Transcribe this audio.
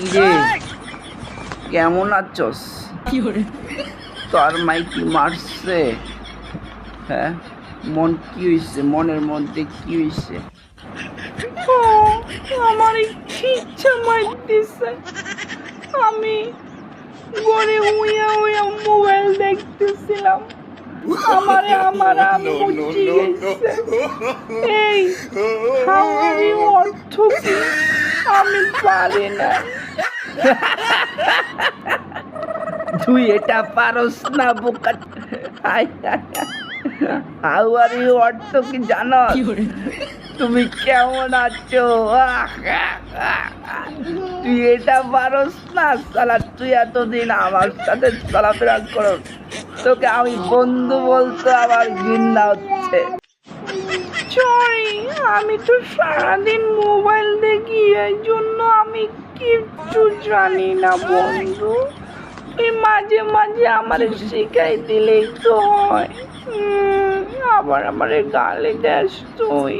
কি রে কেমন আছস? তোর মাই কি মারছে? হ্যাঁ? মন কি হয়েছে মনের মধ্যে কি হয়েছে আমার ইচ্ছা মারতেছে। আমি ঘরে উইয়া উইয়া মোবাইল দেখতেছিলাম। আমারে আমার এই অর্থ আমি পারি না। তুই এটা পারস না বোকা। হাউ আর ইউ অর্থ কি জানো? তুমি কেমন আছো। তুই এটা পারস না সালা তুই এতদিন আমার সাথে চলাফেরা করো তোকে আমি বন্ধু বলতে আমার ঘৃণা হচ্ছে। সরি আমি তো সারাদিন মোবাইল দেখি আমি কিচ্ছু জানি না, বন্ধু। মাঝে মাঝে আমার শিখাই দিলেই তো হয়। আবার আমার গালে দেশ তুই।